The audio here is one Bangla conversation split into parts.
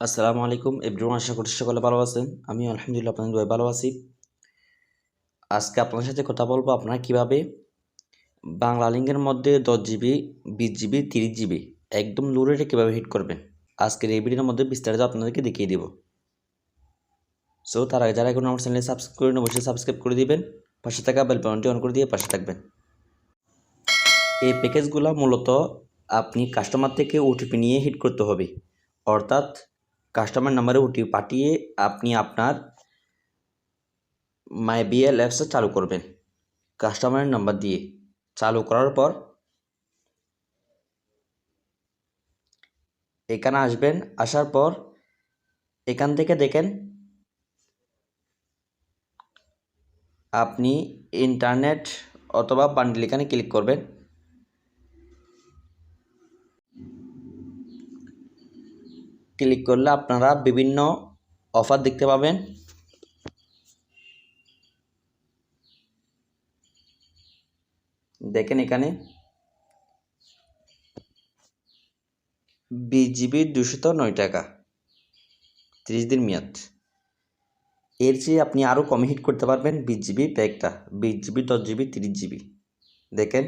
আসসালামু আলাইকুম এভরিওয়ান আশা করছি সকলে ভালো আছেন। আমি আলহামদুলিল্লাহ, আপনাদের ভালো আছি। আজকে আপনার সাথে কথা বলব আপনারা কীভাবে বাংলা লিঙ্কের মধ্যে দশ জিবি বিশ জিবি তিরিশ জিবি একদম লো রেটে কীভাবে হিট করবেন? আজকের এই ভিডিওর মধ্যে বিস্তারিত আপনাদেরকে দেখিয়ে দেব। সো তার আগে যারা এখন আমার চ্যানেলে সাবস্ক্রাইব করে অবশ্যই সাবস্ক্রাইব করে দিবেন। পাশে থাকা বেল বাটনটি অন করে দিয়ে পাশে থাকবেন। এই প্যাকেজগুলো মূলত আপনি কাস্টমার থেকে ওটিপি নিয়ে হিট করতে হবে। অর্থাৎ কাস্টমার নাম্বারে ওটিপি পাঠিয়ে আপনি আপনার মাই বিএল অ্যাপসটা চালু করবেন। কাস্টমারের নাম্বার দিয়ে চালু করার পর এখানে আসবেন, আসার পর এখান থেকে দেখেন আপনি ইন্টারনেট অথবা বান্ডিল এখানে ক্লিক করবেন। ক্লিক করলে আপনারা বিভিন্ন অফার দেখতে পাবেন। দেখেন এখানে বিশ জিবি দুশত নয় টাকা, তিরিশ দিন মেয়াদ। এর চেয়ে আপনি আরও কমে হিট করতে পারবেন বিশ জিবি প্যাকটা, বিশ জিবি, দশ জিবি, তিরিশ জিবি। দেখেন,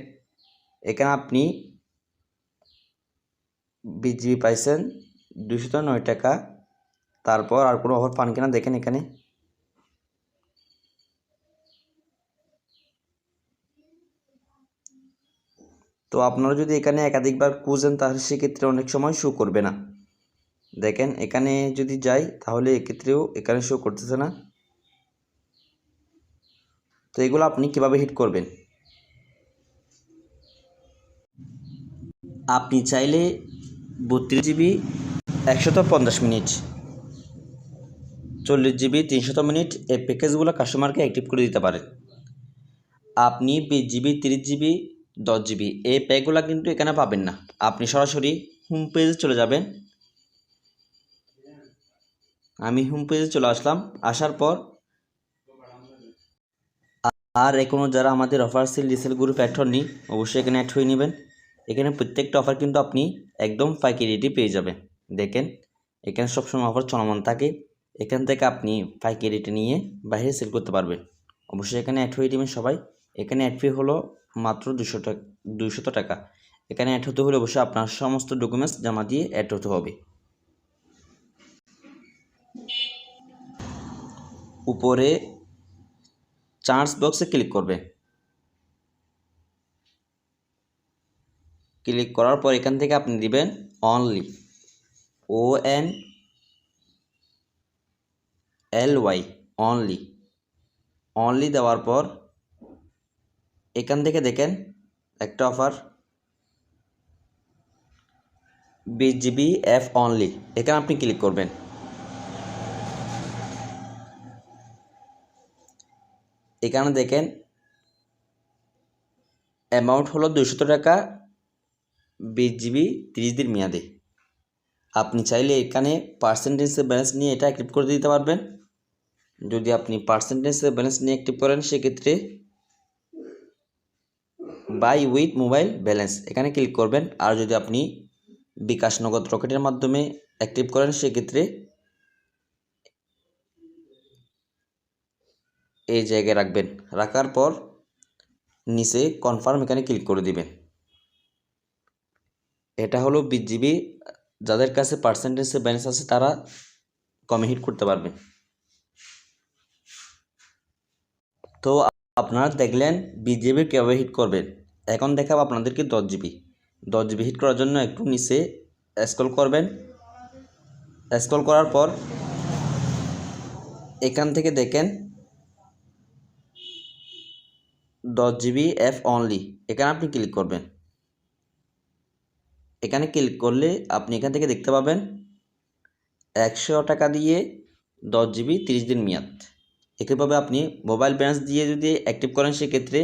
এখানে আপনি বিশ জিবি পাইছেন দুশত নয় টাকা। তারপর আর কোনো অফার পান কিনা দেখেন এখানে। তো আপনারা যদি এখানে একাধিকবার খুঁজেন, তাহলে সেক্ষেত্রে অনেক সময় শো করবে না। দেখেন, এখানে যদি যাই, তাহলে এক্ষেত্রেও এখানে শো করতেছে না। তো এগুলো আপনি কীভাবে হিট করবেন? আপনি চাইলে বত্রিশ জিবি একশত পঞ্চাশ মিনিট। চল্লিশ জিবি, তিনশত মিনিট এই প্যাকেজগুলো কাস্টমারকে অ্যাক্টিভ করে দিতে পারেন আপনি বিশ জিবি, তিরিশ জিবি, দশ জিবি, এই প্যাকগুলো কিন্তু এখানে পাবেন না। আপনি সরাসরি হোম পেজে চলে যাবেন। আমি হোম পেজে চলে আসলাম। আসার পর আর এখনও যারা আমাদের offer sale resale group add হননি, অবশ্যই এখানে অ্যাড হয়ে নেবেন। এখানে প্রত্যেকটা অফার কিন্তু আপনি একদম ফাইকি রেটে পেয়ে যাবেন। দেখেন, এখানে সবসময় অফার চলমান থাকে। এখান থেকে আপনি ফাইকি রেটে নিয়ে বাইরে সেল করতে পারবেন। অবশ্যই এখানে অ্যাড হয়ে নেবেন সবাই। এখানে অ্যাড ফি হলো মাত্র দুশো টাকা দুইশত টাকা। এখানে অ্যাড হতে হলে অবশ্যই আপনার সমস্ত ডকুমেন্টস জমা দিয়ে অ্যাড হতে হবে। উপরে চার্জ বক্সে ক্লিক করবে ক্লিক করার পর এখান থেকে আপনি দিবেন only O N L Y only only দেওয়ার পর এখান থেকে দেখেন একটা অফার বিশ জিবি এফ অনলি এখানে আপনি ক্লিক করবেন। এখানে দেখেন অ্যামাউন্ট হলো দুশত টাকা, বিশ জিবি তিরিশ দিন মেয়াদে। আপনি চাইলে এখানে পার্সেন্টেজের ব্যালেন্স নিয়ে এটা অ্যাক্টিভ করে দিতে পারবেন। যদি আপনি পার্সেন্টেজের ব্যালেন্স নিয়ে অ্যাক্টিভ করেন, সেক্ষেত্রে বাই উইথ মোবাইল ব্যালেন্স এখানে ক্লিক করবেন। আর যদি আপনি বিকাশ নগদ রকেটের মাধ্যমে অ্যাক্টিভ করেন, সেক্ষেত্রে এই জায়গায় রাখবেন। রাখার পর নিচে কনফার্ম এখানে ক্লিক করে দিবেন। এটা হলো বিশ জিবি যাদের কাছে পার্সেন্টেজে ব্যালেন্স আছে, তারা কমে হিট করতে পারবে। তো আপনারা দেখলেন বিশ জিবি কীভাবে হিট করবেন এখন দেখাবো আপনাদেরকে দশ জিবি দশ জিবি হিট করার জন্য একটু নিচে স্ক্রল করবেন। স্ক্রল করার পর এখান থেকে দেখেন দশ জিবি এফ অনলি এখানে আপনি ক্লিক করবেন। এখানে ক্লিক করলে আপনি এখান থেকে দেখতে পাবেন একশো টাকা দিয়ে দশ জিবি তিরিশ দিন মেয়াদ। একইভাবে আপনি মোবাইল ব্যালেন্স দিয়ে যদি অ্যাক্টিভ করেন, সেক্ষেত্রে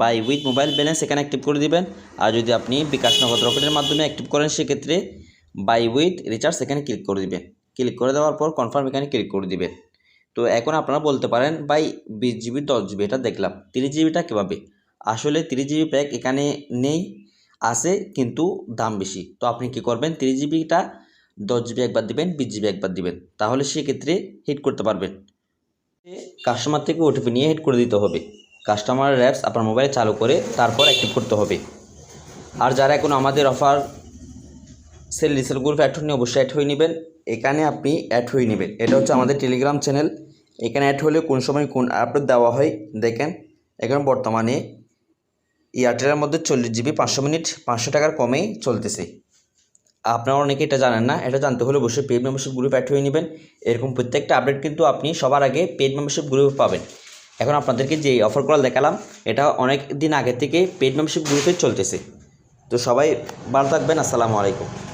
বাই উইথ মোবাইল ব্যালেন্স এখানে অ্যাক্টিভ করে দিবেন। আর যদি আপনি বিকাশ নগদ রকেটের মাধ্যমে অ্যাক্টিভ করেন, সেক্ষেত্রে বাই উইথ রিচার্জ এখানে ক্লিক করে দিবেন। ক্লিক করে দেওয়ার পর কনফার্ম এখানে ক্লিক করে দিবেন। তো এখন আপনারা বলতে পারেন বাই বিশ জিবি দশ জিবি এটা দেখলাম। তিরিশ জিবিটা কীভাবে? আসলে তিরিশ জিবি প্যাক এখানে নেই। আছে, কিন্তু দাম বেশি। তো আপনি কি করবেন? তিরিশ জিবিটা দশ জিবি একবার দিবেন, বিশ জিবি একবার দিবেন। তাহলে সেক্ষেত্রে হিট করতে পারবেন। কাস্টমার থেকে ওটিপি নিয়ে হিট করে দিতে হবে। কাস্টমার অ্যাপস আপনার মোবাইলে চালু করে তারপর অ্যাক্টিভ করতে হবে। আর যারা এখন আমাদের offer sale resale group add হয়ে অবশ্যই অ্যাড হয়ে নেবেন। এখানে আপনি অ্যাড হয়ে নেবেন। এটা হচ্ছে আমাদের টেলিগ্রাম চ্যানেল এখানে অ্যাড হলে কোন সময় কোন আপডেট দেওয়া হয়, দেখেন। এখন বর্তমানে এয়ারটেলের মধ্যে চল্লিশ জিবি পাঁচশো মিনিট, পাঁচশো টাকার কমেই চলতেছে। আপনারা অনেকে এটা জানেন না, এটা জানতে হলে অবশ্যই পেড মেম্বারশিপ গ্রুপে অ্যাড হয়ে নেবেন। এরকম প্রত্যেকটা আপডেট কিন্তু আপনি সবার আগে পেড মেম্বারশিপ গ্রুপে পাবেন। এখন আপনাদেরকে যে অফার অফারগুলো দেখালাম, এটা অনেক দিন আগে থেকে পেড মেম্বারশিপ গ্রুপে চলতেছে। তো সবাই ভালো থাকবেন, আসসালামু আলাইকুম।